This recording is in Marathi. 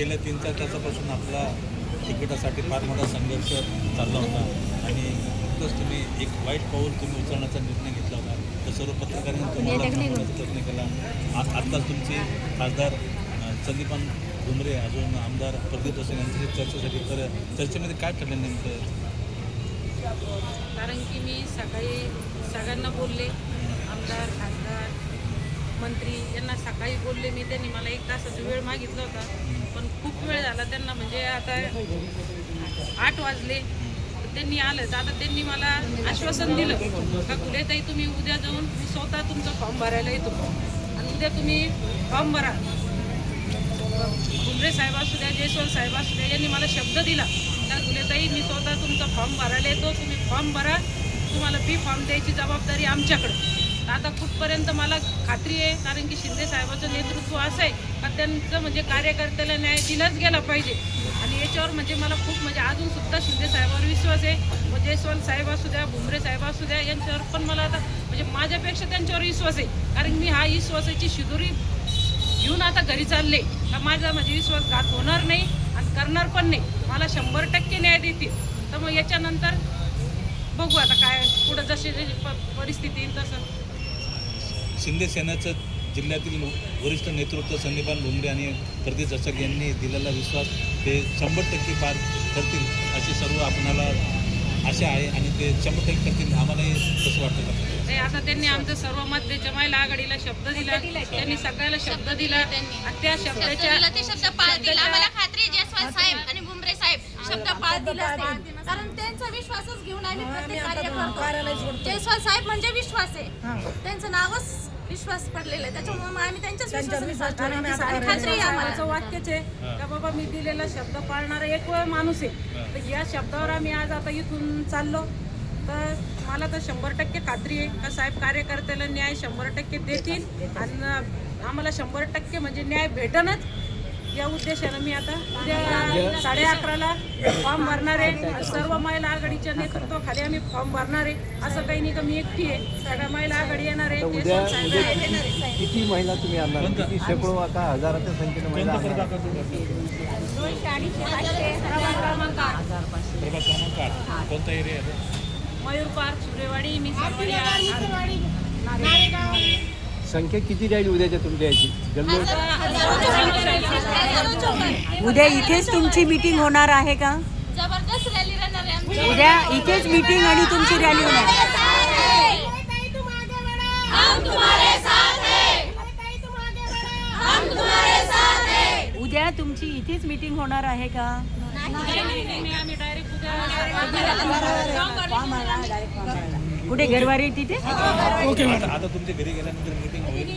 गेल्या तीन चार तासापासून आपला तिकिटासाठी फार मोठा संघर्ष चालला होता. आणि नुकतंच तुम्ही एक वाईट पाऊल तुम्ही उचलण्याचा निर्णय घेतला होता. तर सर्व पत्रकारांनी तुम्हाला प्रयत्न केला. आत्ताच तुमचे खासदार संदीपान भुमरे अजून आमदार प्रदीप वसे यांची चर्चेसाठी तर चर्चेमध्ये काय ठरलं नेमकं? कारण की मी सकाळी सगळ्यांना बोलले आमदार खासदार मंत्री यांना सकाळी बोलले. मी त्यांनी मला एक तासाचा वेळ मागितला होता. त्यांना म्हणजे आता आठ वाजले. त्यांनी आलं. तर आता त्यांनी मला आश्वासन दिलं. का कुठेतही तुम्ही उद्या जाऊन मी स्वतः तुमचा फॉर्म भरायला येतो. आणि उद्या तुम्ही फॉर्म भरा. भुमरे साहेब असू द्या जयस्वाल साहेब असू द्या यांनी मला शब्द दिला. का कुठेतही मी स्वतः तुमचा फॉर्म भरायला येतो. तुम्ही फॉर्म भरा. तुम्हाला फी फॉर्म द्यायची जबाबदारी आमच्याकडं. आता कुठपर्यंत मला खात्री आहे कारण की शिंदे साहेबाचं नेतृत्व असं आहे का त्यांचं म्हणजे कार्यकर्त्याला न्याय दिलाच गेला पाहिजे. आणि याच्यावर म्हणजे मला खूप म्हणजे अजून सुद्धा शिंदे साहेबावर विश्वास आहे. व जयस्वाल साहेब असू द्या भुमरे साहेब असू द्या यांच्यावर पण मला आता म्हणजे माझ्यापेक्षा त्यांच्यावर विश्वास आहे. कारण मी हा विश्वासाची शिदुरी घेऊन आता घरी चालले. तर माझा म्हणजे विश्वासघात होणार नाही आणि करणार पण नाही. मला शंभर टक्के न्याय देतील. तर मग याच्यानंतर बघू आता काय पुढं जशी जशी प- परिस्थिती येईल तसं. शिंदे सेनेचं जिल्ह्यातील वरिष्ठ नेतृत्व संदीपान भुमरे आणि प्रदीप जसक यांनी दिलेला विश्वास ते शंभर टक्के पार करतील अशी सर्व आपणाला आशा आहे आणि ते शंभर टक्के करतील आम्हालाही तसं वाटतं. ते आता त्यांनी आमचं सर्व मध्याच्या महिला आघाडीला शब्द दिला त्यांनी सगळ्याला शब्द दिला. आणि त्या शब्दाच्या शब्द ते शब्द पाळतील. आम्हाला खात्री जयस्वाल साहेब. आणि शब्द पाळतीलच ते. कारण त्यांचा विश्वासच घेऊन आम्ही प्रत्येक कार्य करतो. जयस्वाल साहेब म्हणजे विश्वास आहे. त्यांचं नावच विश्वास पडलेलं आहे. त्याच्यामुळे मग आम्ही त्यांच्याच विश्वासाने आणि खात्री आहे आम्हाला. माझं वाक्यच आहे का बाबा मी दिलेला शब्द पाळणारा एक वेळ माणूस आहे. तर या शब्दावर आम्ही आज आता इथून चाललो. तर मला तर शंभर टक्के खात्री आहे का साहेब कार्यकर्त्याला न्याय शंभर टक्के देतील. आणि आम्हाला शंभर टक्के म्हणजे न्याय भेटणच या उद्देशानं मी आता उद्या साडे अकराला फॉर्म भरणार आहे. सर्व महिला आघाडीच्या नेतृत्वाखाली आम्ही फॉर्म भरणार आहे. असं काही नाही का मी एकटी आहे. सगळ्या महिला आघाडी येणार आहे. उद्या केशव साहेब उद्या आहे. किती किती महिला तुम्ही आणणार? किती शेकडो का हजाराच्या संख्येने महिला आणणार? क्रमांक आठ. प्रभाग क्रमांक आठ कोणता एरिया आहे? मयूर पार्क सुरेवाडी मी सरवाडी नारेगाव. संख्या किती राहील उद्याच्या तुमच्या याची? जल्लोष उद्या इथेच तुमची मीटिंग होणार आहे का जबरदस्त रॅली राहणार आहे आमची. उद्या इथेच मीटिंग आणि तुमची रॅली होणार हम तुम्हारे साथ हैं. हम तुम्हारे साथ हैं. उद्या तुमची इथेच मीटिंग होणार आहे का आम्ही डायरेक्ट उद्या कुठे घरवारी तिथे आता आता तुमच्या घरी गेल्यानंतर मीटिंग होईल